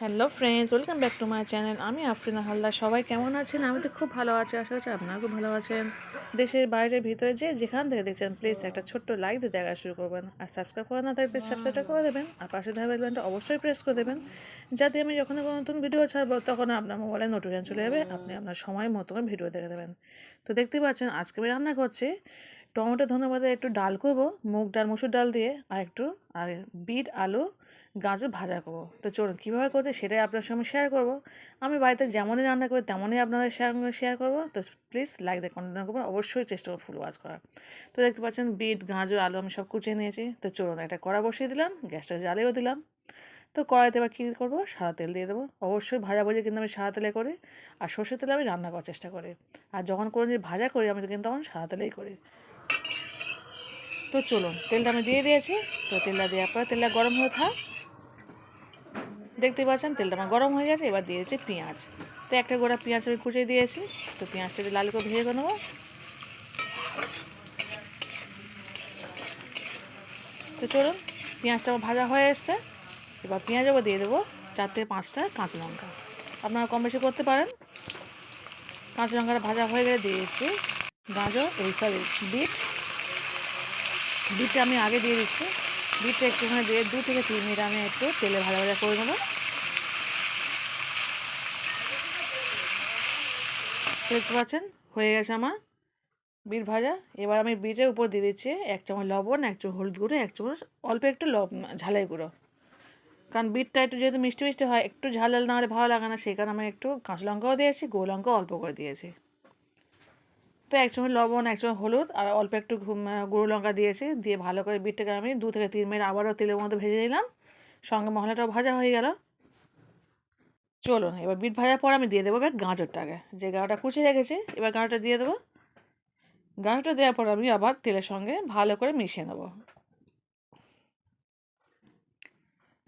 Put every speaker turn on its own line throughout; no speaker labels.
Hello friends welcome back to my channel আমি আফরিনা হালদার। সবাই কেমন আছেন? আমি তো খুব ভালো আছি। আশা করছি আপনারা খুব ভালো আছেন। দেশের বাইরে ভিতরে যে যেখান থেকে দেখছেন প্লিজ একটা ছোট্ট লাইক দিয়ে দেখা শুরু করবেন। আর সাবস্ক্রাইব করা না থাকলে সাবস্ক্রাইবটা করে দেবেন। আর পাশে থাকা বেলবেনটা অবশ্যই প্রেস করে দেবেন। যাতে আমি যখন কোনো নতুন ভিডিও ছাড়বো, তখন আপনার মোবাইলে নোটিফিকেশন চলে যাবে। আপনি আপনার সময় মতো ভিডিও দেখে দেবেন তো দেখতেই পাচ্ছেন, আজকে আমি রান্না করছি। টমেটো ধন্যবাদে একটু ডাল করব, মুগ ডাল, মুসুর ডাল দিয়ে আর একটু, আর বিট, আলু, গাজর ভাজা করব। তো চলুন, কীভাবে করছে সেটাই আপনার সঙ্গে শেয়ার করব। আমি বাড়িতে যেমনই রান্না করি, তেমনই আপনাদের সঙ্গে শেয়ার করব। তো প্লিজ লাইক দিয়ে কন্টিনিউ করব অবশ্যই চেষ্টা করব ফুল ওয়াজ করার। তো দেখতে পাচ্ছেন, বিট, গাজর, আলু আমি সব কুচিয়ে নিয়েছি। তো চলুন, একটা কড়া বসিয়ে দিলাম, গ্যাসটা জ্বালিয়েও দিলাম। তো কড়াইতে এবার কী করব? সাদা তেল দিয়ে দেবো। অবশ্যই ভাজা ভুজি কিন্তু আমি সাদা তেলে করি। আর সর্ষের তেলে আমি রান্না করার চেষ্টা করি। আর যখন কোনো যে ভাজা করি, আমি কিন্তু তখন সাদা তেলেই করি। তো চলুন, তেলটা আমি দিয়ে দিয়েছি। তো তেলটা দেওয়ার পরে তেলটা গরম হয়ে থাক। দেখতে পাচ্ছেন, তেলটা আমার গরম হয়ে গেছে, এবার দিয়েছি পেঁয়াজ। তো একটা গোড়া পেঁয়াজ আমি কুচিয়ে দিয়েছি। তো পেঁয়াজটা দিয়ে লাল করে ভেজে নেব। তো চলুন, পেঁয়াজটা আমার ভাজা হয়ে এসছে। এবার পেঁয়াজও দিয়ে দেবো, চার থেকে পাঁচটা কাঁচা লঙ্কা। আপনারা কম বেশি করতে পারেন। কাঁচা লঙ্কাটা ভাজা হয়ে গেলে দিয়ে দিয়েছি। গাজর এই সব বিট বিটটা আমি আগে দিয়ে দিচ্ছি। বিটটা একটুখানি দিয়ে দু থেকে তিন মিনিট আমি একটু তেলে ভাজা ভাজা করে নেব। দেখতে পাচ্ছেন? হয়ে গেছে আমার বিট ভাজা। এবার আমি বিটের উপর দিয়ে দিচ্ছি এক চামচ লবণ, এক চামচ হলুদ গুঁড়ো, এক চামচ অল্প একটু লব ঝালাই গুঁড়ো। কারণ বিটটা একটু যেহেতু মিষ্টি মিষ্টি হয়, একটু ঝাল ঝাল না হলে ভালো লাগে না, সেই কারণে আমি একটু কাঁচা লঙ্কাও দিয়েছি গোল লঙ্কাও অল্প করে দিয়েছি। তো এক চামচ লবণ এক চামচ হলুদ আর অল্প একটু গুঁড়ো লঙ্কা দিয়েছি। দিয়ে ভালো করে বিটটাকে আমি দু থেকে তিন মিনিট আবারও তেলের মধ্যে ভেজে নিলাম। সঙ্গে মশলাটাও ভাজা হয়ে গেল। চলুন, এবার বিট ভাজার পর আমি দিয়ে দেবো এবার গাঁজরটাকে। যে গাঁটা কুচে রেখেছি, এবার গাঁটা দিয়ে দেবো। গাঁটা দেওয়ার পর আমি আবার তেলের সঙ্গে ভালো করে মিশিয়ে নেব।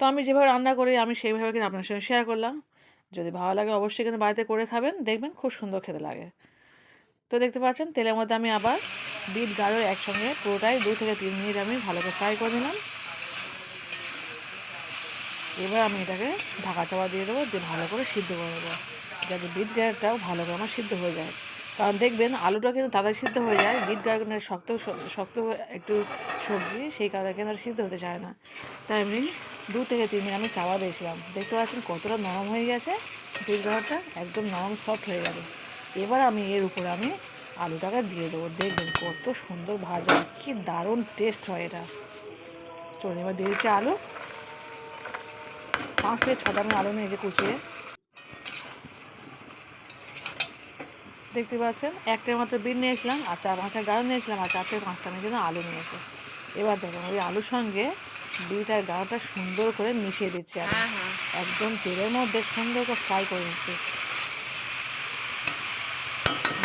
তো আমি যেভাবে রান্না করি, আমি সেইভাবে কিন্তু আপনার সঙ্গে শেয়ার করলাম। যদি ভালো লাগে অবশ্যই কিন্তু বাড়িতে করে খাবেন। দেখবেন খুব সুন্দর খেতে লাগে। তো দেখতে পাচ্ছেন, তেলের মধ্যে আমি আবার বিট, গাজর একসঙ্গে পুরোটাই দু থেকে তিন মিনিট আমি ভালো করে ফ্রাই করে নিলাম। এবার আমি এটাকে ঢাকা চাপা দিয়ে দেবো, দিয়ে ভালো করে সিদ্ধ করে দেবো যাতে বিট গাজরটাও ভালো করে আমার সিদ্ধ হয়ে যায়। কারণ দেখবেন, আলুটা কিন্তু তাড়াতাড়ি সিদ্ধ হয়ে যায়, বিট গাজর শক্ত শক্ত একটু সবজি, সেই কারণে কিন্তু সিদ্ধ হতে চায় না। তাই আমি দু থেকে তিন মিনিট আমি চাওয়া দিয়েছিলাম। দেখতে পাচ্ছেন কতটা নরম হয়ে গেছে, বিট গাজরটা একদম নরম সফট হয়ে গেছে। এবার আমি এর উপরে আমি আলুটাকে দিয়ে দেবো। দেখবেন কত সুন্দর ভাজা কি দারুণ টেস্ট হয় এটা। চলুন এবার দিয়ে দিচ্ছি আলু। পাঁচ থেকে ছটা আমি আলু নিয়েছি কুচিয়ে। দেখতে পাচ্ছেন একটার মাত্র বিট নিয়েছিলাম আর চার পাঁচটা গাঢ় নিয়েছিলাম আর চার থেকে পাঁচটা আমি জন্য আলু নিয়েছি। এবার দেখুন ওই আলুর সঙ্গে বিট আর গাঢ়টা সুন্দর করে মিশিয়ে দিচ্ছি আমি। একদম তেলের মধ্যে সুন্দর করে ফ্রাই করে নিচ্ছি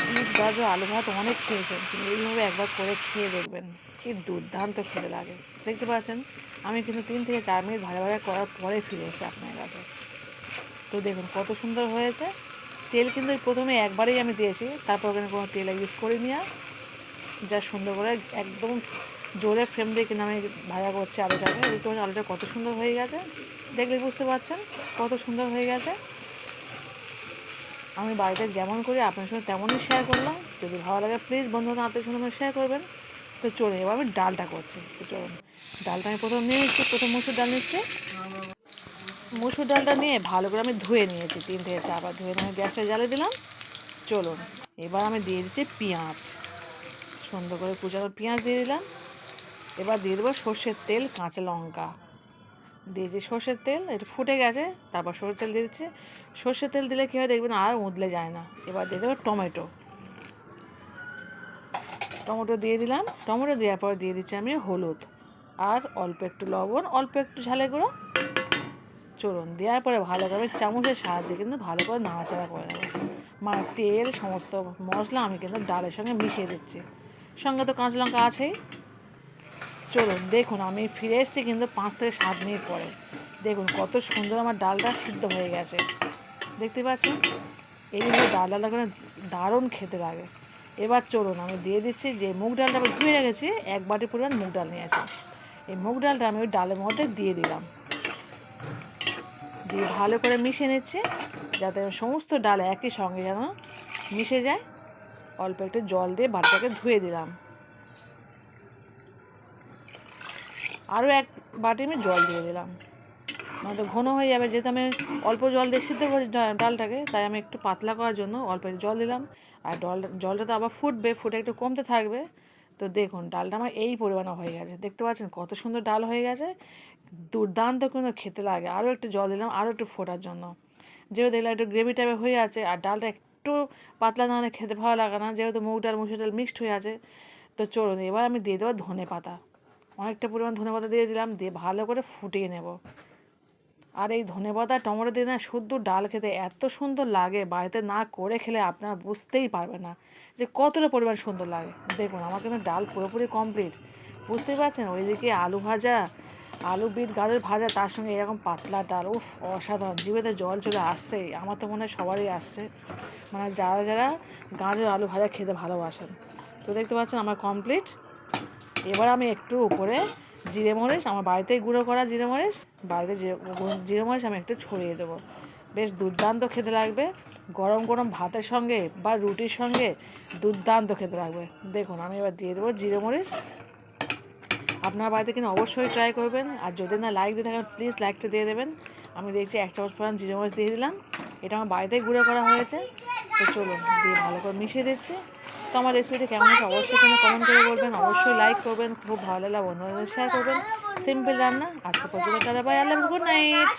বিট গাজর আলু ভাত অনেক খেয়েছেন, কিন্তু এইভাবে একবার করে খেয়ে দেখবেন। কি দুর্দান্ত খেতে লাগে। দেখতে পাচ্ছেন? আমি কিন্তু তিন থেকে চার মিনিট ভাজা ভাজা করার পরে ফিরে এসেছি আপনার কাছে। তো দেখুন কত সুন্দর হয়েছে। তেল কিন্তু প্রথমে একবারেই আমি দিয়েছি, তারপর ওখানে কোনো তেল ইউজ করিনি আর। যা সুন্দর করে একদম জোরে ফ্রেম দিয়ে কিন্তু আমি ভাজা করছি আলুটাকে। দেখতে পাচ্ছি আলুটা কত সুন্দর হয়ে গেছে। দেখলে বুঝতে পারছেন কত সুন্দর হয়ে গেছে। আমি বাড়িতে যেমন করি, আপনার সঙ্গে তেমনই শেয়ার করলাম। যদি ভালো লাগে প্লিজ বন্ধুরা আপনার সঙ্গে শেয়ার করবেন। তো চলুন, এবার আমি ডালটা করছি। তো চলুন, ডালটা আমি প্রথম নিয়ে নিচ্ছি, প্রথম মুসুর ডাল নিচ্ছি। মুসুর ডালটা নিয়ে ভালো করে আমি ধুয়ে নিয়েছি, তিন থেকে চারবার ধুয়ে আমি গ্যাসটা জ্বালিয়ে দিলাম। চলুন, এবার আমি দিয়ে দিচ্ছি পেঁয়াজ। সুন্দর করে কুচানো পেঁয়াজ দিয়ে দিলাম। এবার দিয়ে দেবো সর্ষের তেল, কাঁচা লঙ্কা। দিয়েছি সর্ষের তেল একটু ফুটে গেছে, তারপর সর্ষের তেল দিয়ে দিচ্ছি। সর্ষের তেল দিলে কী হয় দেখবেন আর উদলে যায় না। এবার দিয়ে দেবো টমেটো। টমেটো দিয়ে দিলাম। টমেটো দেওয়ার পর দিয়ে দিচ্ছি আমি হলুদ। আর অল্প একটু লবণ, অল্প একটু ঝালে গুঁড়ো চলুন দেওয়ার পরে ভালো করে চামচের সাহায্যে কিন্তু ভালো করে নাড়াচাড়া করে নেব। মানে তেল, সমস্ত মশলা আমি কিন্তু ডালের সঙ্গে মিশিয়ে দিচ্ছি। সঙ্গে তো কাঁচা লঙ্কা আছেই। চলুন, দেখুন, আমি ফিরে এসেছি কিন্তু পাঁচ থেকে সাত মিনিট পরে। দেখুন, কত সুন্দর আমার ডালটা সিদ্ধ হয়ে গেছে। দেখতে পাচ্ছেন? এইভাবে ডাল ডালটা করে দারুণ খেতে লাগে। এবার চলুন, আমি দিয়ে দিচ্ছি যে মুগ ডালটা আমি ধুয়ে রেখেছি, এক বাটি পরিমাণ মুগ ডাল নিয়েছি এই মুগ ডালটা আমি ওই ডালের মধ্যে দিয়ে দিলাম। দিয়ে ভালো করে মিশিয়ে নিচ্ছি, যাতে সমস্ত ডাল একই সঙ্গে যেন মিশে যায়। অল্প একটু জল দিয়ে বাটিটাকে ধুয়ে দিলাম। আরও এক বাটি আমি জল দিয়ে দিলাম। নয়তো ঘন হয়ে যাবে, যেহেতু আমি অল্প জল দিয়ে সিদ্ধ করি ডালটাকে, তাই আমি একটু পাতলা করার জন্য অল্প জল দিলাম। আর জল জলটা তো আবার ফুটবে, ফুটে একটু কমতে থাকবে। তো দেখুন, ডালটা আমার এই পরিমাণে হয়ে গেছে। দেখতে পাচ্ছেন কত সুন্দর ডাল হয়ে গেছে। দুর্দান্ত কিন্তু খেতে লাগে। আরও একটু জল দিলাম, আরও একটু ফোটার জন্য। যেহেতু দেখলাম একটু গ্রেভি টাইপের হয়ে আছে, আর ডালটা একটু পাতলা না খেতে ভালো লাগে না। যেহেতু মুগ ডাল মুসুর ডাল মিক্সড হয়ে আছে। তো চলুন, এবার আমি দিয়ে দেবো ধনে পাতা অনেকটা পরিমাণ ধনে পাতা দিয়ে দিলাম, দিয়ে ভালো করে ফুটিয়ে নেব। আর এই ধনে পাতা টমেটো দিয়ে না শুদ্ধ ডাল খেতে এত সুন্দর লাগে, বাড়িতে না করে খেলে আপনারা বুঝতেই পারবেন না যে কতটা পরিমাণ সুন্দর লাগে। দেখুন, আমার কিন্তু ডাল পুরোপুরি কমপ্লিট বুঝতেই পারছেন? ওইদিকে আলু ভাজা, আলু বিট, গাজর ভাজা, তার সঙ্গে এরকম পাতলা ডাল, উফ, অসাধারণ। জিভেতে জল চলে আসছেই আমার তো মনে হয় সবারই আসছে। মানে যারা যারা গাজর, আলু ভাজা খেতে ভালোবাসেন। তো দেখতে পাচ্ছেন, আমার কমপ্লিট এবার আমি একটু উপরে জিরে মরিচ, আমার বাড়িতেই গুঁড়ো করা জিরে মরিচ, বাড়িতে জিরে জিরে মরিচ আমি একটু ছড়িয়ে দেবো। বেশ দুর্দান্ত খেতে লাগবে। গরম গরম ভাতের সঙ্গে বা রুটির সঙ্গে দুর্দান্ত খেতে লাগবে। দেখুন, আমি এবার দিয়ে দেবো জিরে মরিচ। আপনার বাড়িতে কিন্তু অবশ্যই ট্রাই করবেন। আর যদি না লাইক দিয়ে থাকেন প্লিজ লাইকটা দিয়ে দেবেন। আমি দেখছি এক চামচ পরিমাণ জিরে মরিচ দিয়ে দিলাম। এটা আমার বাড়িতেই গুঁড়ো করা হয়েছে। তো চলুন, দিয়ে ভালো করে মিশিয়ে দিচ্ছি। তো আমার রেসিপিটা কেমন হয়েছে অবশ্যই কোনো কমেন্ট করে বলবেন। অবশ্যই লাইক করবেন, খুব ভালো লাগলে অন্য শেয়ার করবেন। সিম্পল রান্না, আজকে পর্যন্ত তারা বাই আল্লাহ গুড নাইট